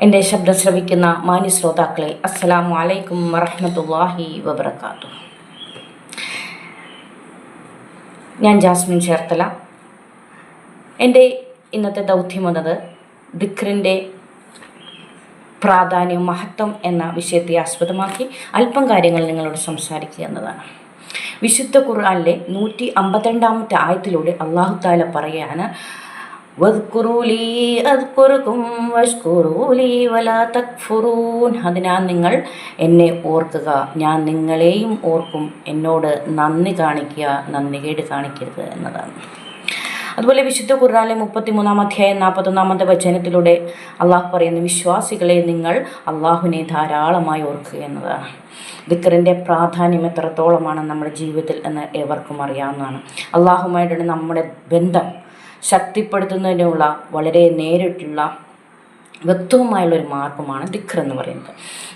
എന്റെ ശബ്ദം ശ്രവിക്കുന്ന മാന്യ ശ്രോതാക്കളെ അസ്സലാമു അലൈക്കും വറഹമത്തല്ലാഹി വബറകാതുഹു. ഞാൻ ജാസ്മിൻ ചേർത്തല. എന്റെ ഇന്നത്തെ ദൗത്യം എന്നത് ദിക്റിന്റെ പ്രാധാന്യം മഹത്വം എന്ന വിഷയത്തെ ആസ്പദമാക്കി അല്പം കാര്യങ്ങൾ നിങ്ങളോട് സംസാരിക്കുക എന്നതാണ്. വിശുദ്ധ ഖുർആാനിലെ നൂറ്റി അമ്പത്തിരണ്ടാമത്തെ ആയത്തിലൂടെ അള്ളാഹു താല പറയാണ് അതിനാൽ നിങ്ങൾ എന്നെ ഓർക്കുക. ഞാൻ നിങ്ങളെയും ഓർക്കും. എന്നോട് നന്ദി കാണിക്കുക നന്ദികേട് കാണിക്കരുത് എന്നതാണ്. അതുപോലെ വിശുദ്ധ ഖുർആാനിലെ മുപ്പത്തിമൂന്നാം അധ്യായം നാൽപ്പത്തൊന്നാമത്തെ വചനത്തിലൂടെ അള്ളാഹു പറയുന്ന വിശ്വാസികളെ നിങ്ങൾ അള്ളാഹുവിനെ ധാരാളമായി ഓർക്കുക എന്നതാണ്. ദിക്കറിന്റെ പ്രാധാന്യം എത്രത്തോളമാണ് നമ്മുടെ ജീവിതത്തിൽ എന്ന് എവർക്കും അറിയാവുന്നതാണ്. അള്ളാഹുമായിട്ടാണ് നമ്മുടെ ബന്ധം. ശക്തിപ്പെടുത്തുന്നതിനുള്ള വളരെ നേരിട്ടുള്ള വ്യക്തവുമായുള്ള ഒരു മാർഗമാണ് ദിക്ർ എന്ന് പറയുന്നത്.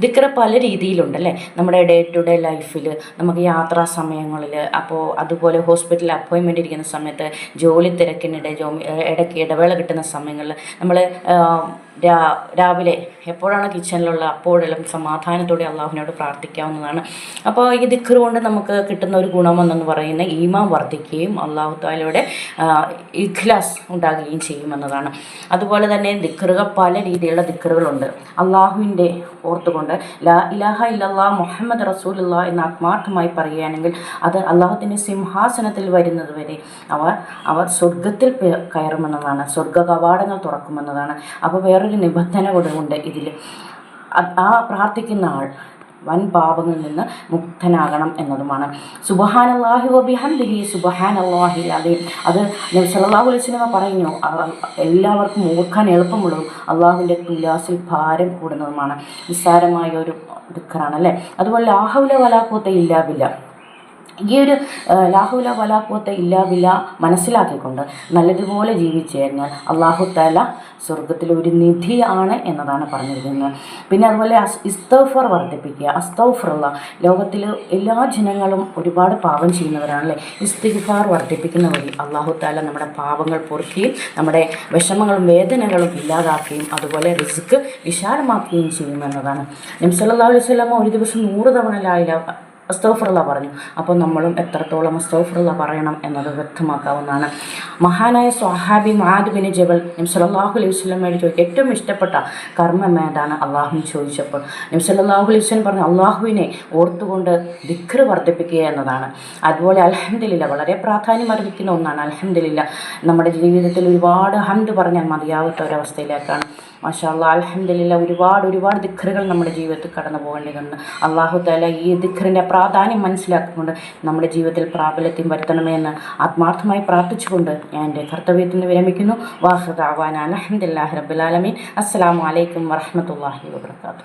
ദിക്ർ പല രീതിയിലുണ്ട് അല്ലേ? നമ്മുടെ ഡേ ടു ഡേ ലൈഫിൽ നമുക്ക് യാത്രാ സമയങ്ങളിൽ അപ്പോൾ അതുപോലെ ഹോസ്പിറ്റലിൽ അപ്പോയിൻമെന്റ് ഇരിക്കുന്ന സമയത്ത് ജോലി തിരക്കിനിടെ ജോ ഇടയ്ക്ക് ഇടവേള കിട്ടുന്ന സമയങ്ങളിൽ നമ്മൾ രാ രാവിലെ എപ്പോഴാണ് കിച്ചണിലുള്ള അപ്പോഴെല്ലാം സമാധാനത്തോടെ അള്ളാഹുവിനോട് പ്രാർത്ഥിക്കാവുന്നതാണ്. അപ്പോൾ ഈ ദിക്ർ കൊണ്ട് നമുക്ക് കിട്ടുന്ന ഒരു ഗുണമെന്നു പറയുന്ന ഈമാം വർദ്ധിക്കുകയും അള്ളാഹു താലയുടെ ഇഖ്ലാസ് ഉണ്ടാകുകയും ചെയ്യുമെന്നതാണ്. അതുപോലെ തന്നെ ദിക്കറുകൾ പല രീതിയിലുള്ള ദിക്റുകളുണ്ട്. അള്ളാഹുവിന്റെ ഓർത്തുകൊണ്ട് ലാ ഇലാഹ ഇല്ലാ മുഹമ്മദ് റസൂലുള്ള എന്ന് ആത്മാർത്ഥമായി പറയുകയാണെങ്കിൽ അത് അള്ളാഹുത്തിന്റെ സിംഹാസനത്തിൽ വരുന്നത് വരെ അവർ അവർ സ്വർഗത്തിൽ കയറുമെന്നതാണ്. സ്വർഗ കവാടങ്ങൾ തുറക്കുമെന്നതാണ് അപ്പോൾ വേറൊരു നിബന്ധന കൂടെ ഉണ്ട് ഇതിൽ ആ പ്രാർത്ഥിക്കുന്ന ആൾ വൻ പാപങ്ങളിൽ നിന്ന് മുക്തനാകണം എന്നതുമാണ്. സുബഹാനല്ലാഹി വബിഹംദിഹി സുബഹാനല്ലാഹി അതെ അത് നബി സല്ലല്ലാഹു അലൈഹി വസല്ലമ പറഞ്ഞു എല്ലാവർക്കും ഓർക്കാൻ എളുപ്പമുള്ളതും അള്ളാഹുവിന്റെ ഉല്ലാസിൽ ഭാരം കൂടുന്നതുമാണ്. നിസ്സാരമായ ഒരു ദുഃഖറാണ് അല്ലേ അതുപോലെ ലാഹുല വലാക്കൂത്ത ഇല്ലാവില്ല ഈ ഒരു ലാഹുല വലാക്കൂത്ത ഇല്ലാവില്ല മനസ്സിലാക്കിക്കൊണ്ട് നല്ലതുപോലെ ജീവിച്ചു കഴിഞ്ഞാൽ അള്ളാഹു താല സ്വർഗത്തിൽ ഒരു നിധിയാണ് എന്നതാണ് പറഞ്ഞിരിക്കുന്നത്. പിന്നെ അതുപോലെ ഇസ്തഫർ വർദ്ധിപ്പിക്കുക. അസ്തഫറുള്ള ലോകത്തിൽ എല്ലാ ജനങ്ങളും ഒരുപാട് പാപം ചെയ്യുന്നവരാണല്ലേ? ഇസ്തിഫാർ വർദ്ധിപ്പിക്കുന്ന വഴി അള്ളാഹു താല നമ്മുടെ പാപങ്ങൾ പൊറുക്കുകയും നമ്മുടെ വിഷമങ്ങളും വേദനകളും ഇല്ലാതാക്കുകയും അതുപോലെ റിസ്ക് വിശാലമാക്കുകയും ചെയ്യുമെന്നതാണ്. എന്നതാണ് അലൈഹി സ്വലാമ ഒരു ദിവസം നൂറ് തവണ ലായില അസ്തോഫറുള്ള പറഞ്ഞു. അപ്പോൾ നമ്മളും എത്രത്തോളം അസ്തോഫറുള്ള പറയണം എന്നത് വ്യക്തമാക്കാവുന്നതാണ്. മഹാനായ സ്വഹാബി മാധുബിന് ജബൽ നിംസലാഹു അലൈഹി വസ്ലമയോട് ചോദിക്കുക ഏറ്റവും ഇഷ്ടപ്പെട്ട കർമ്മം ഏതാണ് അള്ളാഹുവിന് ചോദിച്ചപ്പോൾ നിംസലാഹു അലൈഹി വസ്ലം പറഞ്ഞു അള്ളാഹുവിനെ ഓർത്തുകൊണ്ട് ദിക്ർ വർദ്ധിപ്പിക്കുക എന്നതാണ്. അതുപോലെ അലഹമില്ല വളരെ പ്രാധാന്യം അർഹിക്കുന്ന ഒന്നാണ് അലഹമില്ല നമ്മുടെ ജീവിതത്തിൽ ഒരുപാട് ഹംദ് പറഞ്ഞാൽ മതിയാവാത്ത ഒരവസ്ഥയിലേക്കാണ്. മാഷാല്ല അലഹമില്ല ഒരുപാട് ഒരുപാട് ദിഖറുകൾ നമ്മുടെ ജീവിതത്തിൽ കടന്നു പോകേണ്ടതുണ്ട് അള്ളാഹു താല ഈ ദിഖറിന്റെ പ്രാധാന്യം മനസ്സിലാക്കിക്കൊണ്ട് നമ്മുടെ ജീവിതത്തിൽ പ്രാബല്യത്തിൽ വരുത്തണമെന്ന് ആത്മാർത്ഥമായി പ്രാർത്ഥിച്ചുകൊണ്ട് ഞാൻ എന്റെ കർത്തവ്യത്തിൽ നിന്ന് വിരമിക്കുന്നു. വാഹദാവാൻ അലഹമില്ലാഹി റബ്ബുലാലമീൻ അസ്സാം വലൈക്കും വറഹമത്തല്ലാഹി വാബർക്കാത്തു